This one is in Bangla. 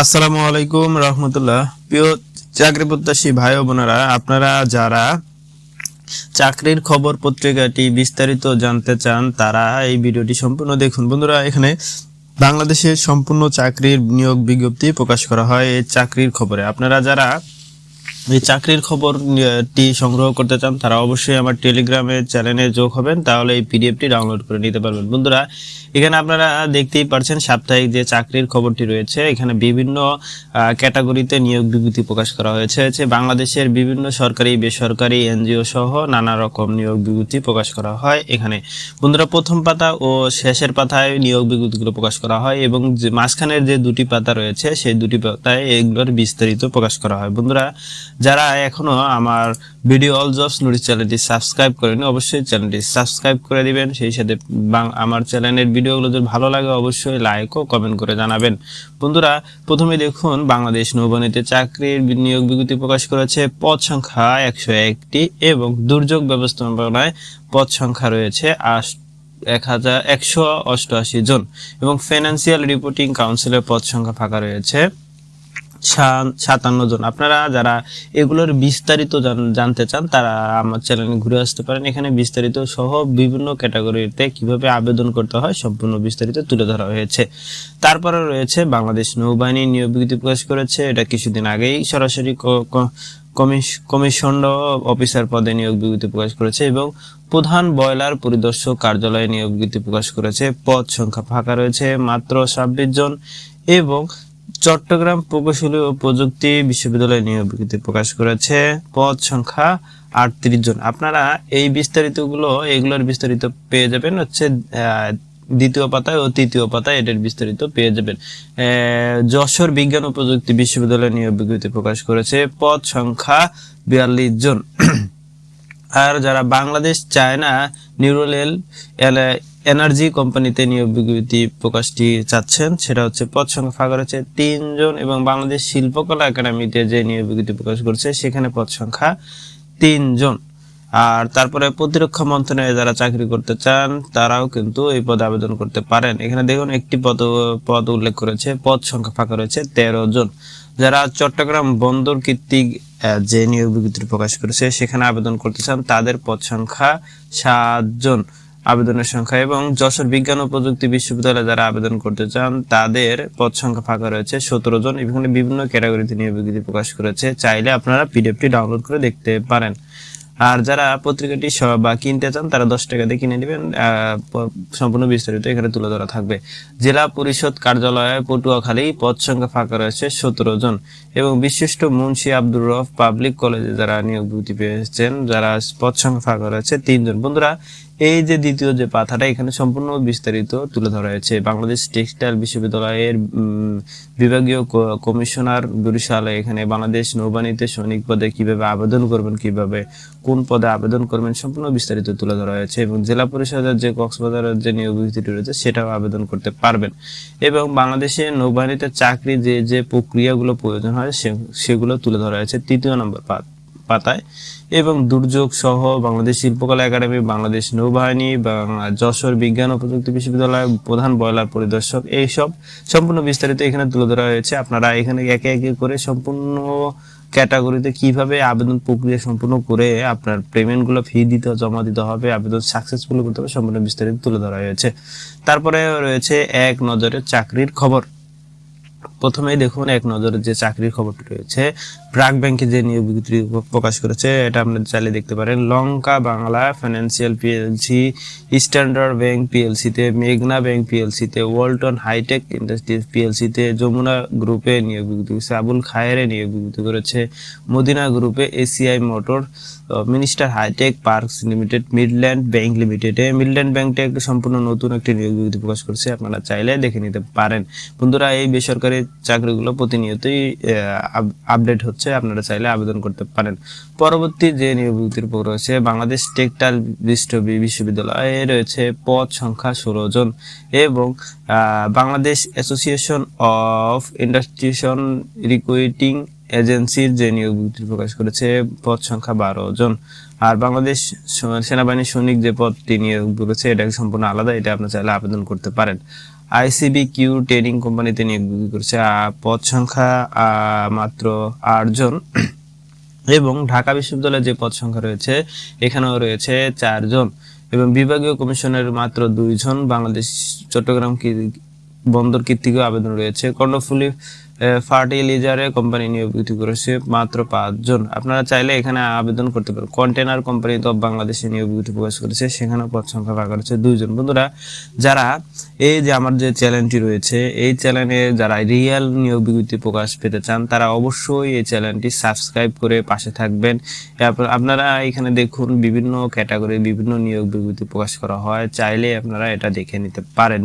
আসসালামু আলাইকুম রহমতুল্লাহ। প্রিয় চাকরি প্রত্যাশী ভাই বোনেরা, আপনারা যারা চাকরির খবর পত্রিকাটি বিস্তারিত জানতে চান, তারা এই ভিডিওটি সম্পূর্ণ দেখুন। বন্ধুরা, এখানে বাংলাদেশের সম্পূর্ণ চাকরির নিয়োগ বিজ্ঞপ্তি প্রকাশ করা হয় এই চাকরির খবরে। আপনারা যারা এই চাকরির খবরটি সংগ্রহ করতে চান, তারা অবশ্যই আমার টেলিগ্রামের চ্যানেলে যোগ হবেন, তাহলে এই পিডিএফটি ডাউনলোড করে নিতে পারবেন। বন্ধুরা এখানে আপনারা দেখতেই পারছেন সাপ্তাহিক যে চাকরির খবরটি রয়েছে, এখানে বিভিন্ন ক্যাটাগরিতে নিয়োগ বিজ্ঞপ্তি প্রকাশ করা হয়েছে। বাংলাদেশের বিভিন্ন সরকারি, বেসরকারি, এনজিও সহ নানা রকম নিয়োগ বিজ্ঞপ্তি প্রকাশ করা হয়। এখানে বন্ধুরা, প্রথম পাতা ও শেষের পাতায় নিয়োগ বিজ্ঞপ্তিগুলো প্রকাশ করা হয় এবং মাঝখানের যে দুটি পাতা রয়েছে, সেই দুটি পাতায় এগুলোর বিস্তারিত প্রকাশ করা হয়। বন্ধুরা, যারা এখনও আমার ভিডিও অল জবস নোটিস চ্যানেলটি সাবস্ক্রাইব করেনি অবশ্যই চ্যানেলটি সাবস্ক্রাইব করে দিবেন। সেই সাথে আমার চ্যানেলের ভিডিওগুলো যদি ভালো লাগে, অবশ্যই লাইক ও কমেন্ট করে জানাবেন। বন্ধুরা, প্রথমে দেখুন, বাংলাদেশ নৌবাহিনীতে চাকরির নিয়োগ বিজ্ঞপ্তি প্রকাশ করেছে। পদ সংখ্যা একশো একটি এবং দুর্যোগ ব্যবস্থাপনায় পদ সংখ্যা রয়েছে আট, এক হাজার একশো অষ্টআশি জন এবং ফিনান্সিয়াল রিপোর্টিং কাউন্সিলের পদ সংখ্যা ফাঁকা রয়েছে। সাতান্ন জন। আপনারা যারা এগুলোর বিস্তারিত জানতে চান, তারা আমার চ্যানেলে ঘুরে আসতে পারেন। এখানে বিস্তারিত সহ বিভিন্ন ক্যাটাগরিতে কীভাবে আবেদন করতে হয়, সম্পূর্ণ বিস্তারিত তুলে ধরা হয়েছে। তারপরে রয়েছে বাংলাদেশ নৌবাহিনী নিয়োগ বিজ্ঞপ্তি প্রকাশ করেছে। এটা কিছুদিন আগেই সরাসরি কমিশন অফিসার পদে নিয়োগ বিজ্ঞপ্তি প্রকাশ করেছে এবং প্রধান বয়লার পরিদর্শক কার্যালয়ে নিয়োগ বিজ্ঞপ্তি প্রকাশ করেছে। পদ সংখ্যা ফাঁকা রয়েছে মাত্র ছাব্বিশ জন এবং চট্টগ্রাম প্রকৌশলী ও প্রযুক্তি বিশ্ববিদ্যালয় নিয়োগ বিজ্ঞপ্তি প্রকাশ করেছে। পদ সংখ্যা আটত্রিশ জন। আপনারা এই বিস্তারিতগুলো, এগুলোর বিস্তারিত পেয়ে যাবেন হচ্ছে দ্বিতীয় পাতায় ও তৃতীয় পাতায় এটার বিস্তারিত পেয়ে যাবেন। যশোর বিজ্ঞান ও প্রযুক্তি বিশ্ববিদ্যালয় নিয়োগ বিজ্ঞপ্তি প্রকাশ করেছে। পদ সংখ্যা বিয়াল্লিশ জন। আর যারা বাংলাদেশ, চায়না, নিউরোলেল এনার্জি কোম্পানিতে নিয়োগ বিজ্ঞপ্তি প্রকাশটি চাচ্ছেন, সেটা হচ্ছে পদ সংখ্যা ফাঁকা রয়েছে তিনজন এবং বাংলাদেশ শিল্পকলা একাডেমিতে যে নিয়োগ বিজ্ঞপ্তি প্রকাশ করছে, সেখানে পদ সংখ্যা তিনজন। আর তারপরে প্রতিরক্ষা মন্ত্রণালয়ে যারা চাকরি করতে চান, তারাও কিন্তু এই পদে আবেদন করতে পারেন। এখানে দেখুন, একটি পদ পদ উল্লেখ করেছে পদ সংখ্যা ফাঁকা রয়েছে তেরো জন। যারা চট্টগ্রাম বন্দর কর্তৃক যে নিয়োগ বিজ্ঞপ্তি প্রকাশ করেছে, সেখানে আবেদন করতে চান, তাদের পদ সংখ্যা সাতজন। আবেদনের সংখ্যা এবং যশোর বিজ্ঞান ও প্রযুক্তি বিশ্ববিদ্যালয়ে যারা আবেদন করতে চান, তাদের পদ সংখ্যা ফাঁকা রয়েছে সতেরো জন এখানে বিভিন্ন ক্যাটাগরিতে নিয়োগ বিজ্ঞপ্তি প্রকাশ করেছে। চাইলে আপনারা পিডিএফটি ডাউনলোড করে দেখতে পারেন। আর যারা পত্রিকাটি বা কিনতে চান, তারা দশ টাকা দিয়ে কিনে নেবেন। সম্পূর্ণ বিস্তারিত এখানে তুলে ধরা থাকবে। জেলা পরিষদ কার্যালয়ে পটুয়াখালী পদ সংখ্যা ফাঁকা রয়েছে সতেরো জন এবং বিশিষ্ট মুন্সি আব্দুর রফ পাবলিক কলেজে যারা নিয়োগ বিজ্ঞপ্তি পেয়েছেন, যারা পদ সংখ্যা ফাঁকা রয়েছে তিনজন। বন্ধুরা এই যে দ্বিতীয় যে পাথাটা এখানে সম্পূর্ণ বিস্তারিত তুলে ধরা হয়েছে। বাংলাদেশ টেক্সটাইল বিশ্ববিদ্যালয়ের বিভাগীয় কমিশনার বরিশালে এখানে বাংলাদেশ নৌবাহিনীতে সৈনিক পদে কীভাবে আবেদন করবেন, কীভাবে কোন পদে আবেদন করবেন, সম্পূর্ণ বিস্তারিত তুলে ধরা হয়েছে এবং জেলা পরিষদের যে কক্সবাজারের যে নিয়োগ বিজ্ঞপ্তিটি রয়েছে, সেটাও আবেদন করতে পারবেন। এবং বাংলাদেশে নৌবাহিনীতে চাকরি যে যে প্রক্রিয়াগুলো প্রয়োজন হয় সেগুলো তুলে ধরা হয়েছে। তৃতীয় নম্বর পাত। পাতায় এবং দুর্যোগ সহ বাংলাদেশ শিল্পকলা একাডেমি, বাংলাদেশ নৌবাহিনী যশোর বিজ্ঞান ও প্রযুক্তি বিশ্ববিদ্যালয় প্রধান বয়লার পরিদর্শক, এইসব সম্পূর্ণ বিস্তারিত এখানে তুলে ধরা হয়েছে। আপনারা এখানে একে একে করে সম্পূর্ণ ক্যাটাগরিতে কীভাবে আবেদন প্রক্রিয়া সম্পূর্ণ করে আপনার পেমেন্টগুলো ফি দিতে, জমা দিতে হবে, আবেদন সাকসেসফুল করতে হবে, সম্পূর্ণ বিস্তারিত তুলে ধরা হয়েছে। তারপরে রয়েছে এক নজরে চাকরির খবর। প্রথমেই দেখুন এক নজরে যে চাকরির খবরটি রয়েছে ব্রাক ব্যাংকে যে নিয়োগ বিজ্ঞপ্তি প্রকাশ করেছে, এটা আপনারা চাইলে দেখতে পারেন। Lanka Bangla financial PLC standard bank পিএলসিতে মেঘনা ব্যাংক পিএলসিতে ওয়ালটন হাইটেক ইন্ডাস্ট্রিজ পিএলসিতে যমুনা গ্রুপে নিয়োগ বিজ্ঞপ্তি করেছে, আবুল খায়েরে নিয়োগ বিজ্ঞপ্তি করেছে, মদিনা গ্রুপে ACI motor minister hi-tech parks limited midland bank লিমিটেডে মিডল্যান্ড ব্যাংকটা একটু সম্পূর্ণ নতুন একটি নিয়োগ বিজ্ঞপ্তি প্রকাশ করেছে, আপনারা চাইলে দেখে নিতে পারেন। বন্ধুরা, এই বেসরকারি চাকরিগুলো প্রতিনিয়তই আপডেট হচ্ছে, আপনারা চাইলে আবেদন করতে পারেন। পরবর্তী যে নিয়োগ বিজ্ঞপ্তির উপর রয়েছে, বাংলাদেশ টেকটাইল বিশ্ব- বিশ্ববিদ্যালয়ে রয়েছে পদ সংখ্যা ষোলো জন এবং বাংলাদেশ অ্যাসোসিয়েশন অফ ইন্ডাস্ট্রিশন রিক্রুটিং এজেন্সির যে নিয়োগ বিজ্ঞপ্তি প্রকাশ করেছে, পদ সংখ্যা বারো জন। আর বাংলাদেশ সেনাবাহিনী সৈনিক যে পদটি নিয়োগ করেছে, এটা সম্পূর্ণ আলাদা, এটা আপনি চাইলে আবেদন করতে পারেন। আইসিবি কিউ ট্রেডিং কোম্পানিতে নিয়োগ করেছে পদ সংখ্যা মাত্র আটজন এবং ঢাকা বিশ্ববিদ্যালয়ে যে পদ সংখ্যা রয়েছে, এখানেও রয়েছে চারজন এবং বিভাগীয় কমিশনের মাত্র দুইজন বাংলাদেশ, চট্টগ্রাম বন্দর কর্তৃক আবেদন রয়েছে। কর্ণফুলি ফার্টিলাইজারে কোম্পানি নিয়োগ বিক্রি করেছে মাত্র পাঁচজন। আপনারা চাইলে এখানে আবেদন করতে পারেন। কন্টেনার কোম্পানি তো বাংলাদেশে নিয়োগ বিজ্ঞপ্তি প্রকাশ করেছে, সেখানেও পদ সংখ্যা ফাঁকা রয়েছে দুইজন। বন্ধুরা, যারা এই যে আমার যে চ্যানেলটি রয়েছে, এই চ্যানেলে যারা রিয়েল নিয়োগ বিজ্ঞপ্তি প্রকাশ পেতে চান, তারা অবশ্যই এই চ্যানেলটি সাবস্ক্রাইব করে পাশে থাকবেন। আপনারা এখানে দেখুন বিভিন্ন ক্যাটাগরি বিভিন্ন নিয়োগ বিজ্ঞপ্তি প্রকাশ করা হয়। চাইলে আপনারা এটা দেখে নিতে পারেন।